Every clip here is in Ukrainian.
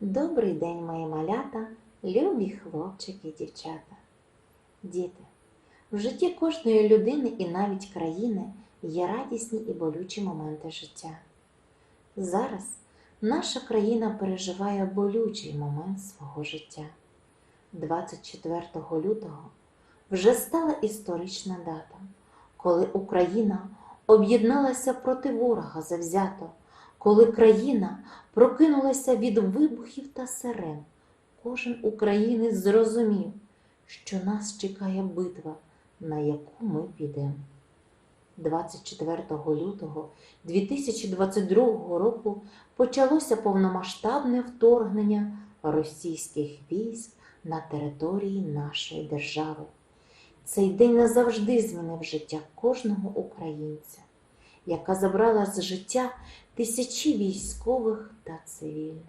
Добрий день, мої малята, любі хлопчики і дівчата. Діти, в житті кожної людини і навіть країни є радісні і болючі моменти життя. Зараз наша країна переживає болючий момент свого життя. 24 лютого вже стала історична дата, коли Україна об'єдналася проти ворога завзято, коли країна прокинулася від вибухів та сирен. Кожен українець зрозумів, що нас чекає битва, на яку ми підемо. 24 лютого 2022 року почалося повномасштабне вторгнення російських військ на території нашої держави. Цей день назавжди змінив життя кожного українця, яка забрала з життя тисячі військових та цивільних.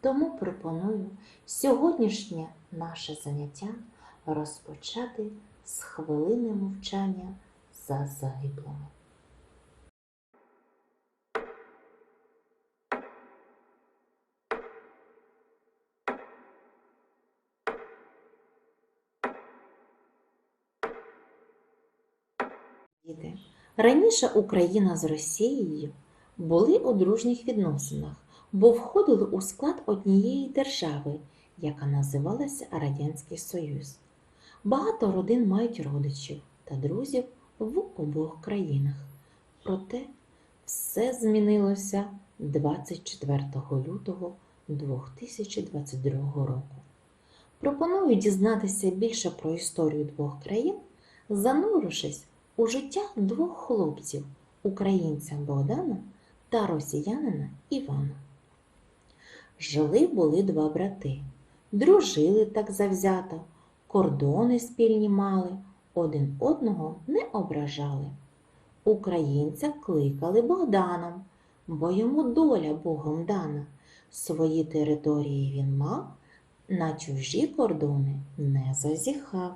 Тому пропоную сьогоднішнє наше заняття розпочати з хвилини мовчання за загиблими. Діти, Раніше Україна з Росією були у дружніх відносинах, бо входили у склад однієї держави, яка називалася Радянський Союз. Багато родин мають родичів та друзів в обох країнах. Проте все змінилося 24 лютого 2022 року. Пропоную дізнатися більше про історію двох країн, занурившись у життя двох хлопців українця Богдана та росіянина Івана. Жили були два брати, дружили так завзято, кордони спільні мали, один одного не ображали. Українця кликали Богданом, бо йому доля Богом дана. Свої території він мав, на чужі кордони не зазіхав.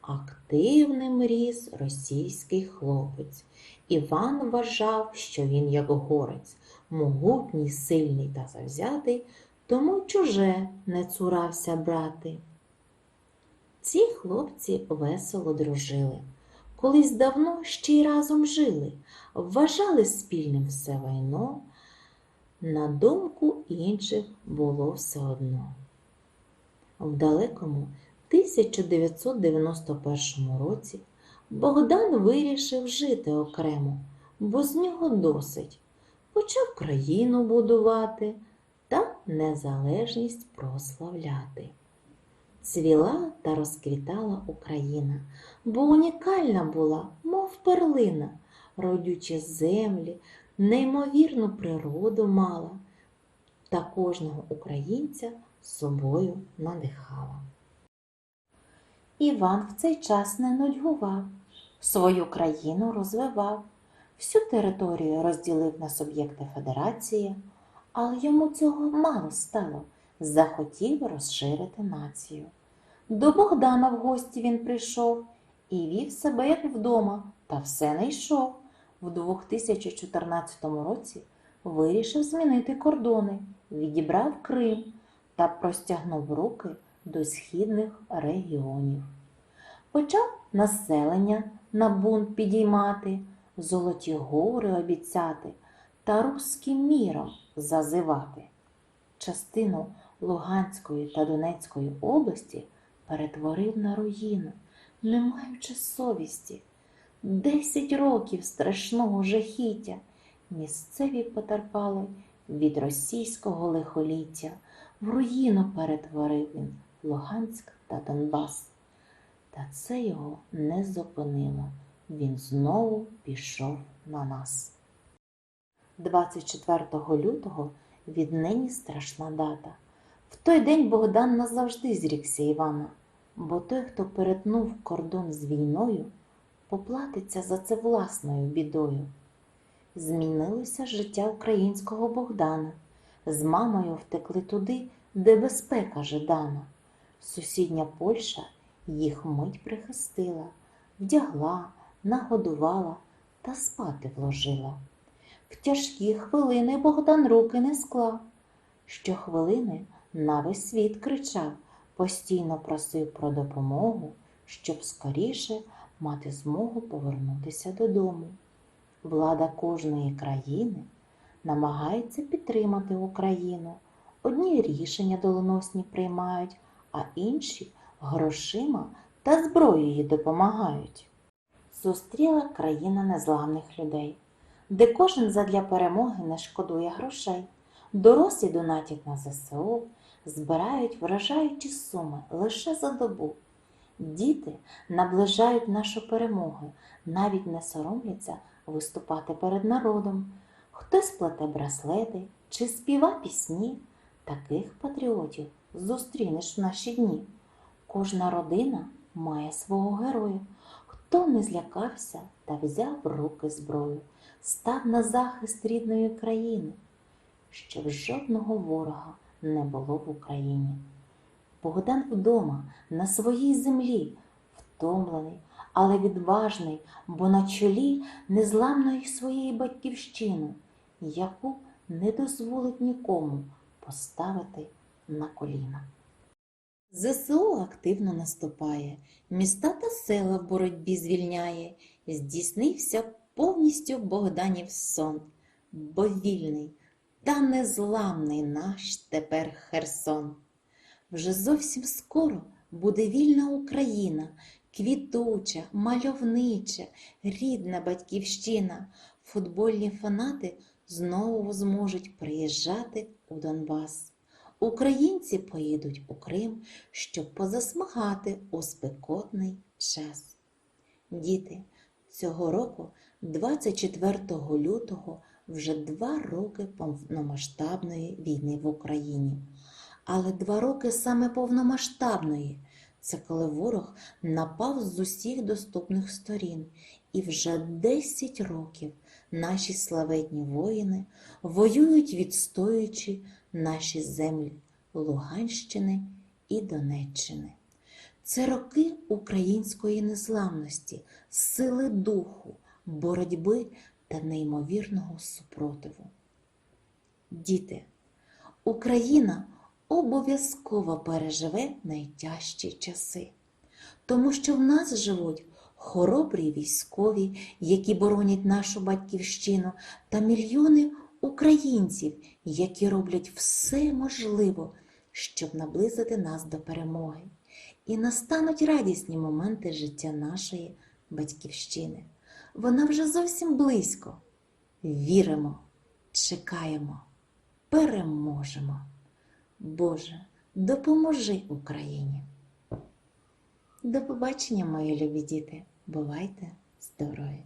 Активним ріс російський хлопець. Іван вважав, що він як горець, могутній, сильний та завзятий, тому чуже не цурався брати. Ці хлопці весело дружили. Колись давно ще й разом жили, вважали спільним все вайно. На думку інших було все одно. В далекому 1991 році Богдан вирішив жити окремо, бо з нього досить. Почав країну будувати та незалежність прославляти. Цвіла та розквітала Україна, бо унікальна була, мов перлина, родючі землі, неймовірну природу мала та кожного українця собою надихала. Іван в цей час не нудьгував, свою країну розвивав, всю територію розділив на суб'єкти федерації, але йому цього мало стало, захотів розширити націю. До Богдана в гості він прийшов і вів себе як вдома, та все не йшов. В 2014 році вирішив змінити кордони, відібрав Крим та простягнув руки до східних регіонів. Почав населення на бунт підіймати, золоті гори обіцяти та руським міром зазивати. Частину Луганської та Донецької області перетворив на руїну, не маючи совісті. Десять років страшного жахіття місцеві потерпали від російського лихоліття. В руїну перетворив він Луганськ та Донбас. Та це його не зупинило. Він знову пішов на нас. 24 лютого віднині страшна дата. В той день Богдан назавжди зрікся Івана, бо той, хто перетнув кордон з війною, поплатиться за це власною бідою. Змінилося життя українського Богдана. З мамою втекли туди, де безпека жадана. Сусідня Польща їх мить прихистила, вдягла, нагодувала та спати вложила. В тяжкі хвилини Богдан руки не склав, Щохвилини на весь світ кричав, постійно просив про допомогу, щоб скоріше мати змогу повернутися додому. Влада кожної країни намагається підтримати Україну. Одні рішення доленосні приймають, а інші грошима та зброєю допомагають. Зустріла країна незламних людей, де кожен задля перемоги не шкодує грошей. Дорослі донатять на ЗСУ, збирають вражаючі суми лише за добу. Діти наближають нашу перемогу, навіть не соромляться виступати перед народом. Хтось плете браслети чи співа пісні. Таких патріотів зустрінеш в наші дні. Кожна родина має свого героя. Хто не злякався та взяв в руки зброю, став на захист рідної країни, щоб жодного ворога не було в Україні. Богдан вдома на своїй землі, втомлений, але відважний, бо на чолі незламної своєї батьківщини, яку не дозволить нікому поставити на коліна. ЗСУ активно наступає, міста та села в боротьбі звільняє, здійснився повністю Богданів сон, бо вільний та незламний наш тепер Херсон. Вже зовсім скоро буде вільна Україна, квітуча, мальовнича, рідна батьківщина. Футбольні фанати знову зможуть приїжджати у Донбас. Українці поїдуть у Крим, щоб позасмагати у спекотний час. Діти, цього року, 24 лютого, вже два роки повномасштабної війни в Україні. Але два роки саме повномасштабної. Це коли ворог напав з усіх доступних сторін. І вже 10 років наші славетні воїни воюють, відстоюючи наші землі Луганщини і Донеччини. Це роки української незламності, сили духу, боротьби та неймовірного супротиву. Діти, Україна обов'язково переживе найтяжчі часи, тому що в нас живуть хоробрі військові, які боронять нашу батьківщину, та мільйони українців, які роблять все можливе, щоб наблизити нас до перемоги. І настануть радісні моменти життя нашої батьківщини. Вона вже зовсім близько. Віримо, чекаємо, переможемо. Боже, допоможи Україні. До побачення, мої любі діти. Бувайте здорові!